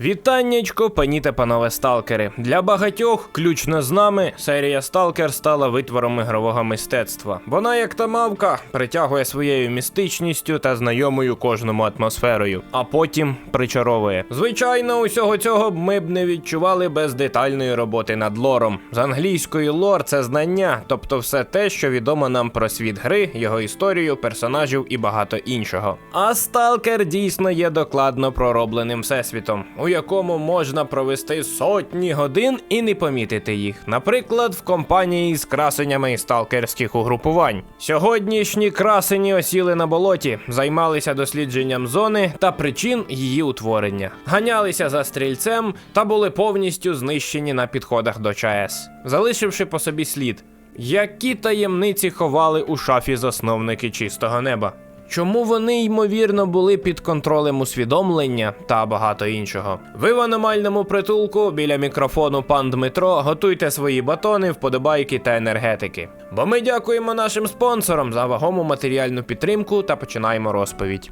Вітаннячко, пані та панове сталкери. Для багатьох, включно з нами, серія Сталкер стала витвором ігрового мистецтва. Вона, як та мавка, притягує своєю містичністю та знайомою кожному атмосферою, а потім причаровує. Звичайно, усього цього ми б не відчували без детальної роботи над лором. З англійської лор це знання, тобто все те, що відомо нам про світ гри, його історію, персонажів і багато іншого. А сталкер дійсно є докладно проробленим всесвітом, у якому можна провести сотні годин і не помітити їх. Наприклад, в компанії з красенями сталкерських угрупувань. Сьогоднішні красені осіли на болоті, займалися дослідженням зони та причин її утворення, ганялися за стрільцем та були повністю знищені на підходах до ЧАЕС, залишивши по собі слід. Які таємниці ховали у шафі засновники чистого неба? Чому вони ймовірно були під контролем усвідомлення та багато іншого? Ви в аномальному притулку біля мікрофону пан Дмитро готуйте свої батони, вподобайки та енергетики. Бо ми дякуємо нашим спонсорам за вагому матеріальну підтримку та починаємо розповідь.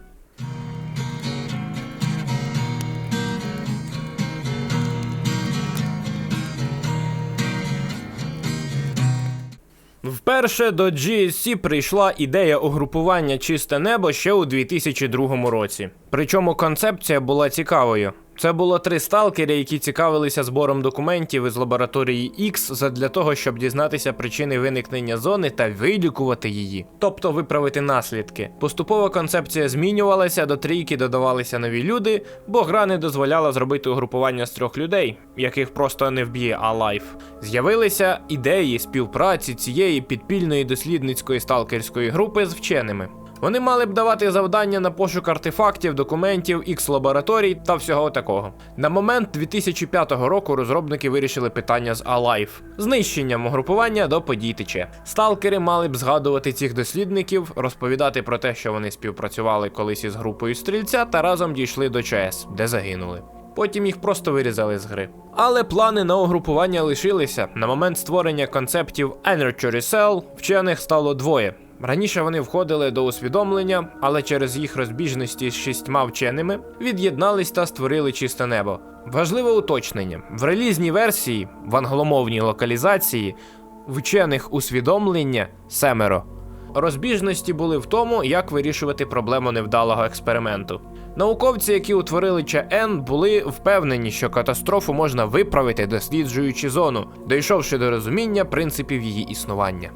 Вперше до GSC прийшла ідея угрупування чисте небо ще у 2002 році. Причому концепція була цікавою. Це було три сталкери, які цікавилися збором документів із лабораторії X задля того, щоб дізнатися причини виникнення зони та вилікувати її, тобто виправити наслідки. Поступово концепція змінювалася, до трійки додавалися нові люди, бо гра не дозволяла зробити угрупування з трьох людей, яких просто не вб'є Алайф. З'явилися ідеї співпраці цієї підпільної дослідницької сталкерської групи з вченими. Вони мали б давати завдання на пошук артефактів, документів, ікс лабораторій та всього такого. На момент 2005 року розробники вирішили питання з Alive – знищенням угрупування до подій тече. Сталкери мали б згадувати цих дослідників, розповідати про те, що вони співпрацювали колись із групою стрільця та разом дійшли до ЧАЕС, де загинули. Потім їх просто вирізали з гри. Але плани на угрупування лишилися. На момент створення концептів Energy Cell вчених стало двоє. Раніше вони входили до усвідомлення, але через їх розбіжності з шістьма вченими від'єднались та створили чисте небо. Важливе уточнення: в релізній версії, в англомовній локалізації, вчених усвідомлення семеро. Розбіжності були в тому, як вирішувати проблему невдалого експерименту. Науковці, які утворили ЧН, були впевнені, що катастрофу можна виправити, досліджуючи зону, дійшовши до розуміння принципів її існування.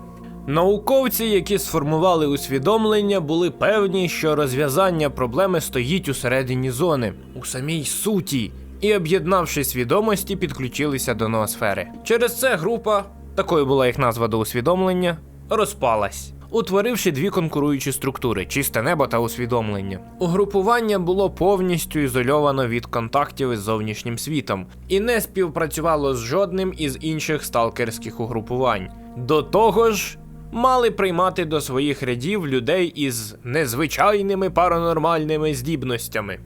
Науковці, які сформували усвідомлення, були певні, що розв'язання проблеми стоїть усередині зони, у самій суті, і, об'єднавши свідомості, підключилися до ноосфери. Через це група, такою була їх назва до усвідомлення, розпалась. Утворивши дві конкуруючі структури чисте небо та усвідомлення. Угрупування було повністю ізольовано від контактів із зовнішнім світом і не співпрацювало з жодним із інших сталкерських угрупувань. До того ж, мали приймати до своїх рядів людей із незвичайними паранормальними здібностями.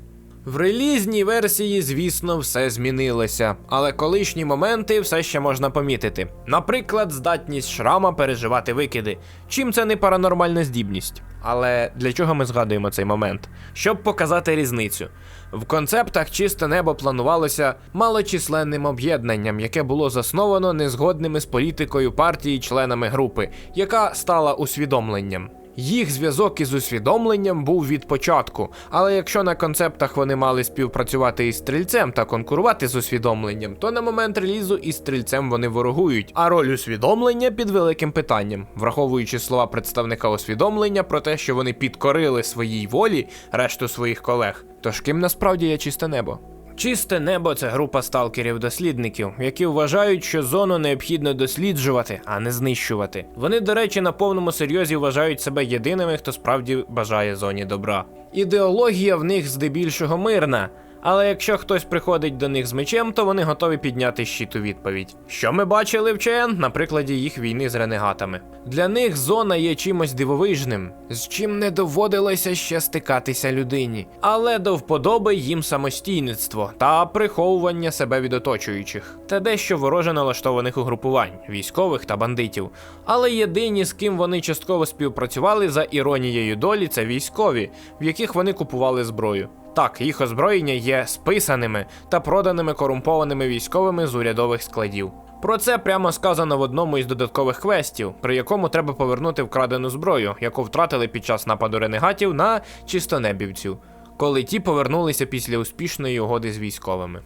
В релізній версії, звісно, все змінилося, але колишні моменти все ще можна помітити. Наприклад, здатність шрама переживати викиди. Чим це не паранормальна здібність? Але для чого ми згадуємо цей момент? Щоб показати різницю. В концептах чисте небо планувалося малочисленним об'єднанням, яке було засновано незгодними з політикою партії членами групи, яка стала усвідомленням. Їх зв'язок із усвідомленням був від початку, але якщо на концептах вони мали співпрацювати із стрільцем та конкурувати з усвідомленням, то на момент релізу із стрільцем вони ворогують. А роль усвідомлення під великим питанням, враховуючи слова представника усвідомлення про те, що вони підкорили своїй волі решту своїх колег. Тож ким насправді є чисте небо? Чисте небо це група сталкерів-дослідників, які вважають, що зону необхідно досліджувати, а не знищувати. Вони, до речі, на повному серйозі вважають себе єдиними, хто справді бажає зоні добра. Ідеологія в них здебільшого мирна. Але якщо хтось приходить до них з мечем, то вони готові підняти щит у відповідь. Що ми бачили в ЧН на прикладі їх війни з ренегатами. Для них зона є чимось дивовижним, з чим не доводилося ще стикатися людині, але до вподоби їм самостійництво та приховування себе від оточуючих, та дещо вороже налаштованих угрупувань, військових та бандитів. Але єдині, з ким вони частково співпрацювали за іронією долі, це військові, в яких вони купували зброю. Так, їх озброєння є списаними та проданими корумпованими військовими з урядових складів. Про це прямо сказано в одному із додаткових квестів, при якому треба повернути вкрадену зброю, яку втратили під час нападу ренегатів на чистонебівців, коли ті повернулися після успішної угоди з військовими.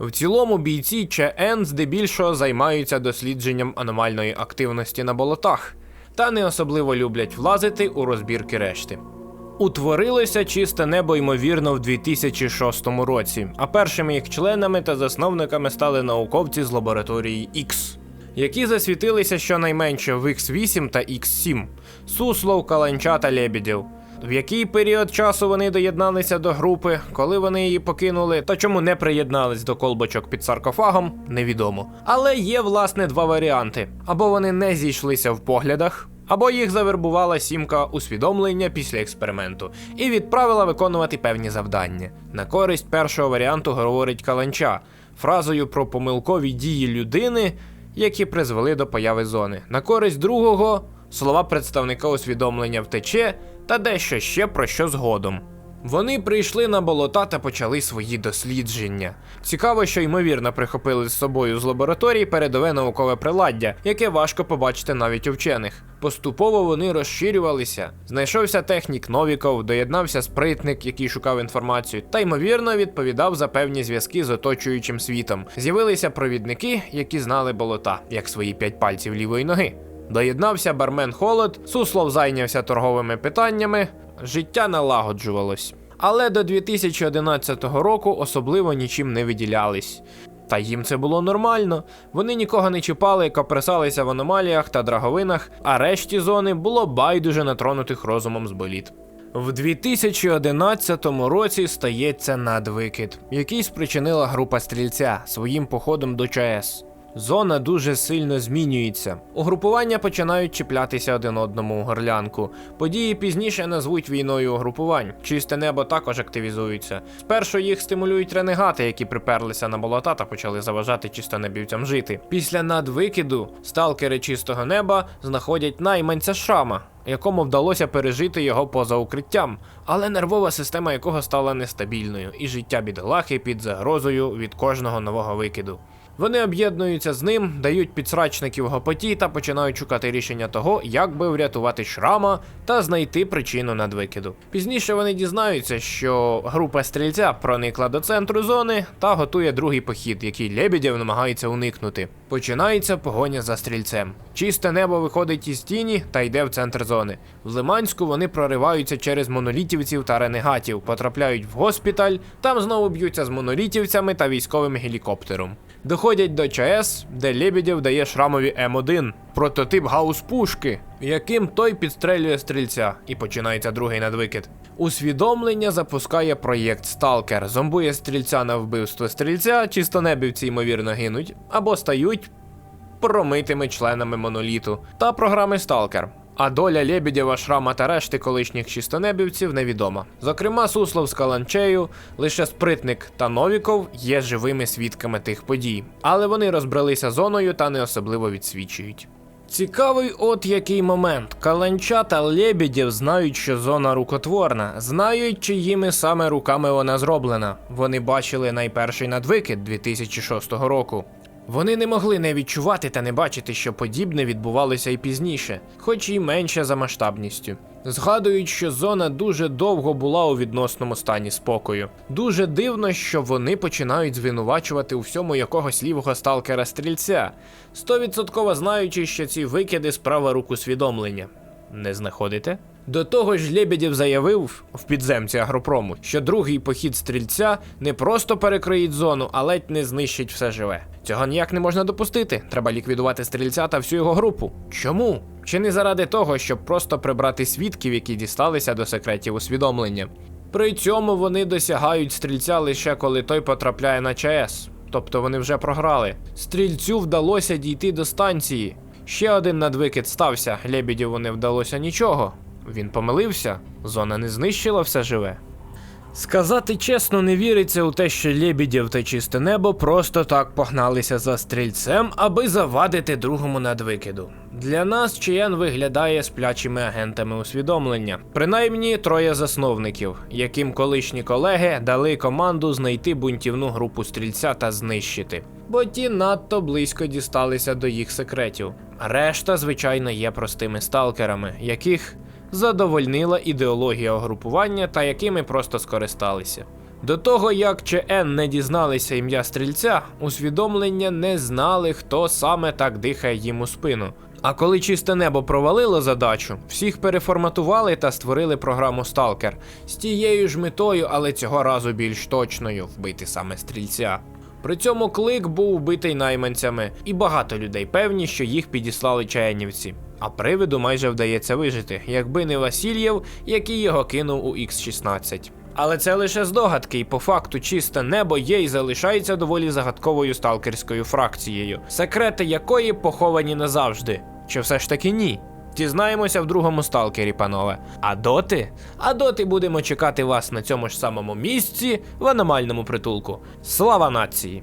В цілому бійці ЧН здебільшого займаються дослідженням аномальної активності на болотах та не особливо люблять влазити у розбірки решти. Утворилося чисте небо, ймовірно, в 2006 році, а першими їх членами та засновниками стали науковці з лабораторії X, які засвітилися щонайменше в X8 та X7 Суслов, Каланча та Лебідєв. В який період часу вони доєдналися до групи, коли вони її покинули, та чому не приєднались до колбочок під саркофагом, невідомо. Але є власне два варіанти: або вони не зійшлися в поглядах, або їх завербувала сімка усвідомлення після експерименту і відправила виконувати певні завдання. На користь першого варіанту говорить Каланча фразою про помилкові дії людини, які призвели до появи зони. На користь другого слова представника усвідомлення втече та дещо ще про що згодом. Вони прийшли на болота та почали свої дослідження. Цікаво, що ймовірно прихопили з собою з лабораторії передове наукове приладдя, яке важко побачити навіть у вчених. Поступово вони розширювалися. Знайшовся технік Новіков, доєднався спритник, який шукав інформацію, та ймовірно відповідав за певні зв'язки з оточуючим світом. З'явилися провідники, які знали болота, як свої п'ять пальців лівої ноги. Доєднався бармен Холод, Суслов зайнявся торговими питаннями, життя налагоджувалось. Але до 2011 року особливо нічим не виділялись. Та їм це було нормально. Вони нікого не чіпали, копресалися в аномаліях та драговинах, а решті зони було байдуже натронутих розумом з боліт. В 2011 році стається надвикид, який спричинила група стрільця своїм походом до ЧАЕС. Зона дуже сильно змінюється. Угрупування починають чіплятися один одному у горлянку. Події пізніше назвуть війною угрупувань. Чисте небо також активізується. Спершу їх стимулюють ренегати, які приперлися на болота та почали заважати чистонебівцям жити. Після надвикиду сталкери чистого неба знаходять найманця Шрама, якому вдалося пережити його поза укриттям, але нервова система якого стала нестабільною, і життя бідолахи під загрозою від кожного нового викиду. Вони об'єднуються з ним, дають підсрачників гопоті та починають шукати рішення того, як би врятувати шрама та знайти причину надвикиду. Пізніше вони дізнаються, що група стрільця проникла до центру зони та готує другий похід, який Лебедєв намагається уникнути. Починається погоня за стрільцем. Чисте небо виходить із тіні та йде в центр зони. В Лиманську вони прориваються через монолітівців та ренегатів, потрапляють в госпіталь, там знову б'ються з монолітівцями та військовим гелікоптером. Доходять до ЧАЕС, де Лебедєв дає шрамові М1, прототип гаус-пушки, яким той підстрелює стрільця, і починається другий надвикид. Усвідомлення запускає проєкт Сталкер, зомбує стрільця на вбивство стрільця, чистонебівці ймовірно гинуть, або стають промитими членами моноліту та програми Сталкер. А доля Лебедєва, Шрама та решти колишніх чистонебівців невідома. Зокрема, Суслов з Каланчею, лише спритник та Новіков є живими свідками тих подій, але вони розбралися зоною та не особливо відсвічують. Цікавий от який момент. Каланча та Лебедєв знають, що зона рукотворна, знають, чиїми саме руками вона зроблена. Вони бачили найперший надвикид 2006 року. Вони не могли не відчувати та не бачити, що подібне відбувалося і пізніше, хоч і менше за масштабністю. Згадують, що зона дуже довго була у відносному стані спокою. Дуже дивно, що вони починають звинувачувати у всьому якогось лівого сталкера стрільця, стовідсотково знаючи, що ці викиди справа рук усвідомлення. Не знаходите? До того ж, Лебедєв заявив в підземці агропрому, що другий похід стрільця не просто перекроїть зону, а ледь не знищить все живе. Цього ніяк не можна допустити. Треба ліквідувати стрільця та всю його групу. Чому? Чи не заради того, щоб просто прибрати свідків, які дісталися до секретів усвідомлення? При цьому вони досягають стрільця лише коли той потрапляє на ЧАЕС. Тобто вони вже програли. Стрільцю вдалося дійти до станції. Ще один надвикид стався, Лебедєву не вдалося нічого. Він помилився, зона не знищила все живе. Сказати чесно, не віриться у те, що Лєбідєв та чисте небо просто так погналися за стрільцем, аби завадити другому надвикиду. Для нас Чиян виглядає сплячими агентами усвідомлення, принаймні троє засновників, яким колишні колеги дали команду знайти бунтівну групу стрільця та знищити, бо ті надто близько дісталися до їх секретів. Решта, звичайно, є простими сталкерами, яких задовольнила ідеологія угрупування та якими просто скористалися. До того як ЧН не дізналися ім'я стрільця, усвідомлення не знали, хто саме так дихає їм у спину. А коли чисте небо провалило задачу, всіх переформатували та створили програму Сталкер з тією ж метою, але цього разу більш точною вбити саме стрільця. При цьому клик був вбитий найманцями, і багато людей певні, що їх підіслали чаянівці. А привиду майже вдається вижити, якби не Васильєв, який його кинув у Х-16. Але це лише здогадки, і по факту чисте небо є і залишається доволі загадковою сталкерською фракцією, секрети якої поховані назавжди. Чи все ж таки ні? Дізнаємося в другому сталкері, панове. А доти? А доти будемо чекати вас на цьому ж самому місці в аномальному притулку. Слава нації!